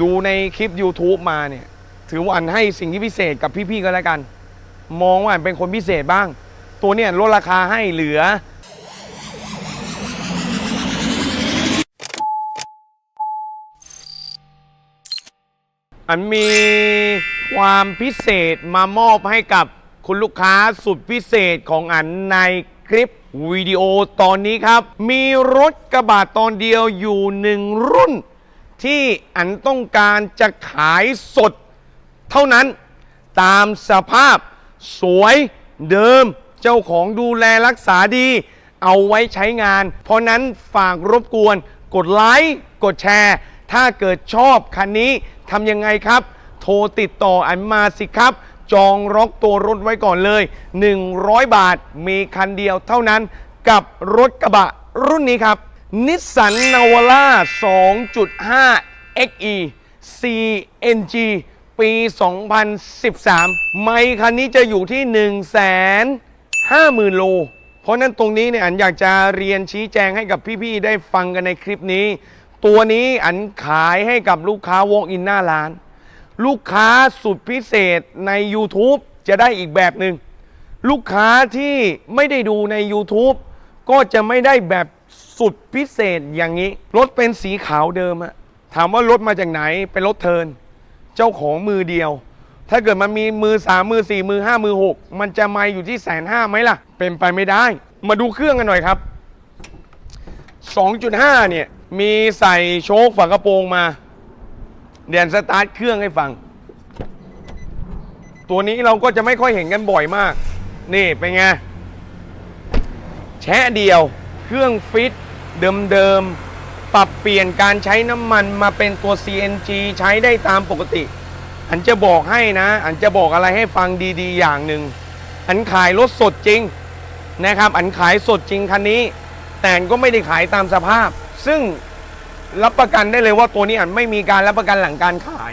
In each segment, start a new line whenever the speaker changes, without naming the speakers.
ดูในคลิป YouTube มาเนี่ย ถือว่าอันให้สิ่งที่พิเศษกับพี่ๆก็แล้วกัน มองว่าอันเป็นคนพิเศษบ้าง ตัวเนี่ยลดราคาให้เหลือ อันมีความพิเศษมามอบให้กับคุณลูกค้าสุดพิเศษของอันในคลิปวิดีโอตอนนี้ครับ มีรถกระบะตอนเดียวอยู่หนึ่งรุ่น ที่อันต้องการจะขายสดเท่านั้นตามสภาพสวยเดิมเจ้าของดูแลรักษาดี เอาไว้ใช้งาน เพราะนั้นฝากรบกวน กดไลค์กดแชร์ ถ้าเกิดชอบคันนี้ทำยังไงครับ โทรติดต่ออันมาสิครับ จองล็อกตัวรถไว้ก่อนเลย 100 บาทมีคันเดียวเท่านั้นกับรถกระบะรุ่นนี้ครับ นิสสันนาวาร่า2.5 XE CNG ปี 2013 ไมค์คันนี้จะอยู่ที่ 1 5 0 0 0 0 โล เพราะนั้นตรงนี้เนี่ยอันอยากจะเรียนชี้แจงให้กับพี่ ๆ ได้ฟังกันในคลิปนี้ ตัวนี้อันขายให้กับลูกค้า walk in หน้าร้าน ลูกค้าสุดพิเศษใน YouTube จะได้อีกแบบหนึ่งลูกค้าที่ไม่ได้ดูใน YouTube ก็จะไม่ได้แบบสุดพิเศษอย่างนี้ รถเป็นสีขาวเดิมอะถามว่ารถมาจากไหนเป็นรถเทิน เจ้าของมือเดียว ถ้าเกิดมันมีมือสามมือสี่มือห้ามือหกมันจะมาอยู่ที่แสนห้าไหมล่ะ เป็นไปไม่ได้ มาดูเครื่องกันหน่อยครับ 2.5 เนี่ย มีใส่โชคฝากระโปรงมา เดี๋ยวสตาร์ทเครื่องให้ฟัง ตัวนี้เราก็จะไม่ค่อยเห็นกันบ่อยมาก นี่เป็นไง แชะเดียว เครื่องฟิตเดิมๆ ปรับเปลี่ยนการใช้น้ำมันมาเป็นตัว CNG ใช้ได้ตามปกติ อันจะบอกให้นะ อันจะบอกอะไรให้ฟังดีๆ อย่างหนึ่ง อันขายรถสดจริงนะครับ อันขายสดจริงคันนี้ แต่ก็ไม่ได้ขายตามสภาพ ซึ่งรับประกันได้เลยว่าตัวนี้อันไม่มีการรับประกันหลังการขาย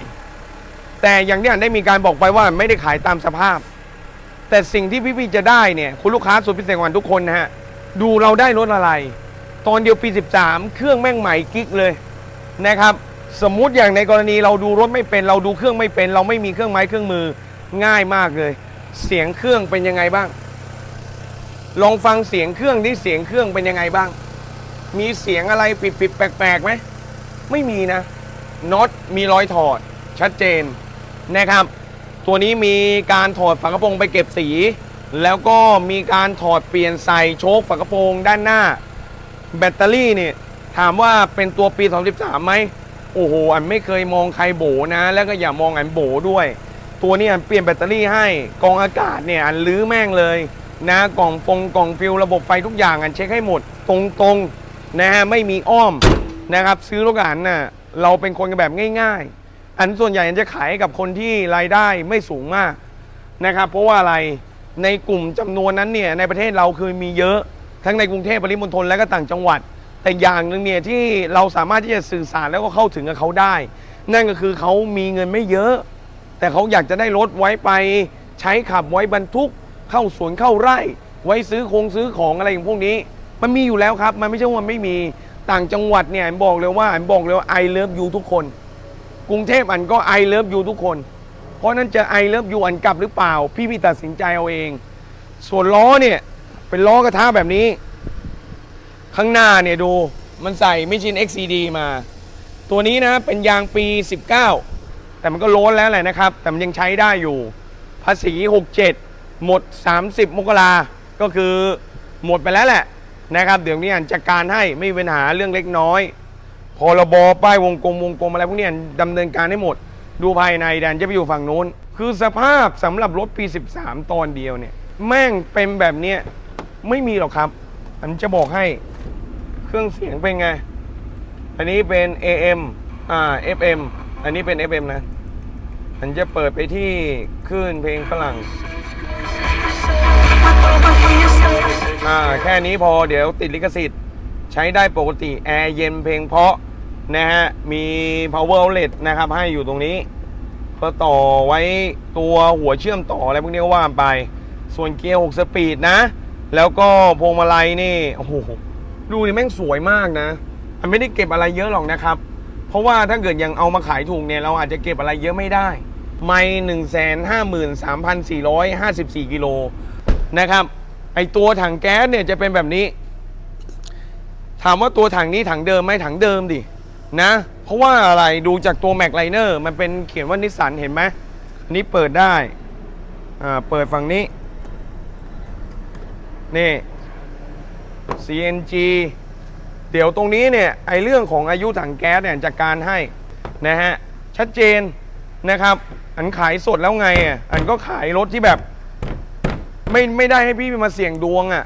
แต่อย่างที่อันได้มีการบอกไปว่าไม่ได้ขายตามสภาพ แต่สิ่งที่พี่ๆจะได้เนี่ยคุณลูกค้าสุดพิเศษกว่าทุกคนนะฮะ ดูเราได้รถอะไร ตอนเดียวปี 13 เครื่องแม่งใหม่กิ๊กเลยนะครับ สมมุติอย่างในกรณีเราดูรถไม่เป็น เราดูเครื่องไม่เป็น เราไม่มีเครื่องไม้เครื่องมือง่ายมากเลย เสียงเครื่องเป็นยังไงบ้าง ลองฟังเสียงเครื่องที่เสียงเครื่องเป็นยังไงบ้าง มีเสียงอะไรปิดๆแปลกๆไหมไม่มีนะน็อตมีรอยถอดชัดเจนนะครับ ตัวนี้มีการถอดฝากระโปรงไปเก็บสี แล้วก็มีการถอดเปลี่ยนใส่โชคฝากระโปรงด้านหน้า แบตเตอรี่เนี่ยถามว่าเป็นตัวปี 2013ไหมโอ้โห อันไม่เคยมองใครโบนะ แล้วก็อย่ามองอันโบด้วย ตัวนี้อันเปลี่ยนแบตเตอรี่ให้ กองอากาศเนี่ยอันลื้อแม่งเลยนะกล่องฟงกล่องฟิลระบบไฟทุกอย่างอันเช็คให้หมดตรงๆนะฮะไม่มีอ้อมนะครับ ซื้อรถกับอันน่ะเราเป็นคนกันแบบง่าย ๆ อันส่วนใหญ่อันจะขายกับคนที่รายได้ไม่สูงมากนะครับ เพราะว่าอะไร ในกลุ่มจำนวนนั้นเนี่ยในประเทศเราคือมีเยอะทั้งในกรุงเทพปริมณฑลและก็ต่างจังหวัด แต่อย่างหนึ่งเนี่ยที่เราสามารถที่จะสื่อสารแล้วก็เข้าถึงกับเขาได้ นั่นก็คือเขามีเงินไม่เยอะ แต่เขาอยากจะได้รถไว้ไป ใช้ขับไว้บรรทุก เข้าสวนเข้าไร่ ไว้ซื้อคงซื้อของอะไรอย่างพวกนี้ มันมีอยู่แล้วครับ มันไม่ใช่ว่าไม่มีต่างจังหวัดเนี่ยอันบอกเลยว่าอันบอกเลยว่า I love you ทุกคน กรุงเทพอันก็ I love you ทุกคน เพราะนั้นจะไอเลิฟยูอันกลับหรือเปล่า พี่พี่ตัดสินใจเอาเอง ส่วนล้อเนี่ย เป็นล้อกระทะแบบนี้ ข้างหน้าเนี่ยดูมันใส่มิชิน XCD มา ตัวนี้นะเป็นยางปี 19 แต่มันก็โล้นแล้วแหละนะครับ แต่มันยังใช้ได้อยู่ ภาษี 67 หมด 30 มกราก็คือหมดไปแล้วแหละนะครับ เดี๋ยวนี้อันจัดการให้ไม่มีปัญหาเรื่องเล็กน้อยพรบป้ายวงกลมวงกลมอะไรพวกนี้ดำเนินการให้หมด ดูภายในแดนจะไปอยู่ฝั่งนู้น คือสภาพสำหรับรถปี 13 ตอนเดียวเนี่ย แม่งเป็นแบบเนี้ยไม่มีหรอกครับ อันจะบอกให้เครื่องเสียงเป็นไง อันนี้เป็น AM อ่า FM อันนี้เป็น FM นะ อันจะเปิดไปที่คลื่นเพลงฝรั่ง อ่า แค่นี้พอเดี๋ยวติดลิขสิทธิ์ ใช้ได้ปกติ แอร์เย็นเพลงเพราะนะฮะ มี power outlet นะครับ ให้อยู่ตรงนี้ เพื่อต่อไว้ตัวหัวเชื่อมต่ออะไรพวกนี้ก็ว่าไป ส่วนเกียร์ 6 สปีดนะ แล้วก็พวงมาลัยนี่โอ้โหดูนี่แม่งสวยมากนะมันไม่ได้เก็บอะไรเยอะหรอกนะครับ เพราะว่าถ้าเกิดยังเอามาขายถูกเนี่ยเราอาจจะเก็บอะไรเยอะไม่ได้ไม่หนึ่งแสนห้าหมื่นสามพันสี่ร้อยห้าสิบสี่กิโลนะครับไอตัวถังแก๊สเนี่ยจะเป็นแบบนี้ ถามว่าตัวถังนี้ถังเดิมไหมถังเดิมดิ นะ เพราะว่าอะไรดูจากตัวแม็กไลเนอร์มันเป็นเขียนว่านิสสันเห็นไหมอันนี้เปิดได้อ่าเปิดฝั่งนี้ นี่ CNG เดี๋ยวตรงนี้เนี่ยไอเรื่องของอายุถังแก๊สเนี่ยจัดการให้นะฮะชัดเจนนะครับ อันขายสดแล้วไงอะอันก็ขายรถที่แบบ ไม่ไม่ได้ให้พี่มาเสี่ยงดวงอะ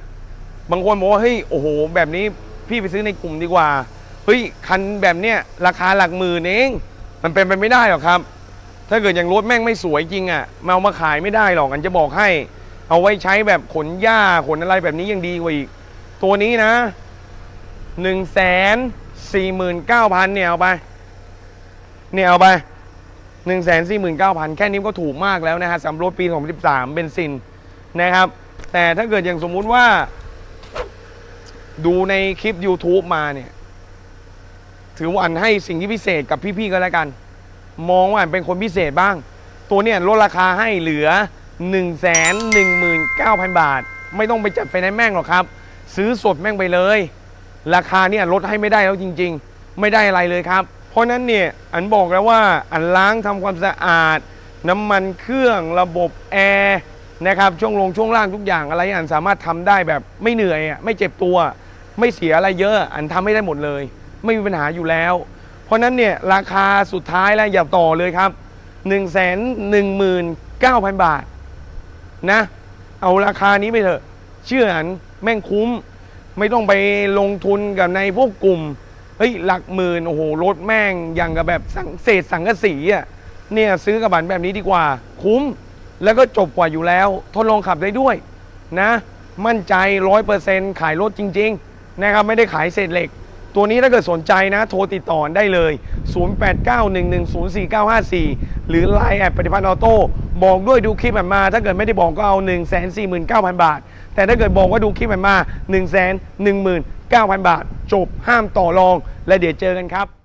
บางคนบอกว่าเฮ้ยโอ้โห แบบนี้พี่ไปซื้อในกลุ่มดีกว่า เฮ้ยคันแบบเนี้ยราคาหลักหมื่นเองมันเป็นไปไม่ได้หรอกครับ ถ้าเกิดอย่างรถแม่งไม่สวยจริงอะมาเอามาขายไม่ได้หรอกอันจะบอกให้ เอาไว้ใช้แบบขนหญ้าขนอะไรแบบนี้ยังดีกว่าอีก ตัวนี้นะหนึ่งแสนสี่หมื่นเก้าพันเนี่ยเอาไปเนี่ยเอาไปหนึ่งแสนสี่หมื่นเก้าพันแค่นี้ก็ถูกมากแล้วนะฮะสำหรับรถปี2013เบนซินนะครับ แต่ถ้าเกิดอย่างสมมุติว่า ดูในคลิป YouTube มาเนี่ย ถือว่าอันให้สิ่งที่พิเศษกับพี่ๆก็แล้วกัน มองว่าอันเป็นคนพิเศษบ้าง ตัวเนี่ยลดราคาให้เหลือ 1 1 9 0 0 0 บาท ไม่ต้องไปจัดไฟแนนซ์แม่งหรอกครับ ซื้อสดแม่งไปเลย ราคาเนี่ยลดให้ไม่ได้แล้วจริง ๆ ไม่ได้อะไรเลยครับ เพราะนั้นเนี่ยอันบอกแล้วว่าอันล้างทำความสะอาด น้ำมันเครื่องระบบแอร์นะครับช่วงลงช่วงล่างทุกอย่างอะไรอันสามารถทำได้แบบไม่เหนื่อยอะไม่เจ็บตัว ไม่เสียอะไรเยอะ อันทำไม่ได้หมดเลย ไม่มีปัญหาอยู่แล้ว เพราะนั้นเนี่ยราคาสุดท้ายแล้วอย่าต่อเลยครับ 1 1 9 0 0 0 บาทนะ เอาราคานี้ไปเถอะ เชื่ออันแม่งคุ้ม ไม่ต้องไปลงทุนกับในพวกกลุ่มเฮ้ยหลักหมื่นโอ้โหรถแม่งอย่างกับแบบเศษสังกะสีอะเนี่ยซื้อกระบันแบบนี้ดีกว่า คุ้มแล้วก็จบกว่าอยู่แล้ว ทดลองขับได้ด้วยนะ มั่นใจร้อยเปอร์เซ็นต์ขายรถจริง ๆ นะครับ ไม่ได้ขายเศษเหล็ก ตัวนี้ถ้าเกิดสนใจนะ โทรติดต่อได้เลย 0891104954 หรือ Line แอดปฏิพันธ์ออโต้บอกด้วยดูคลิปแบบมา ถ้าเกิดไม่ได้บอกก็เอา 1 4 9 0 0 0 บาท แต่ถ้าเกิดบอกว่าดูคลิปแบบมา 1 1 9 0 0 0 บาท จบห้ามต่อรอง และเดี๋ยวเจอกันครับ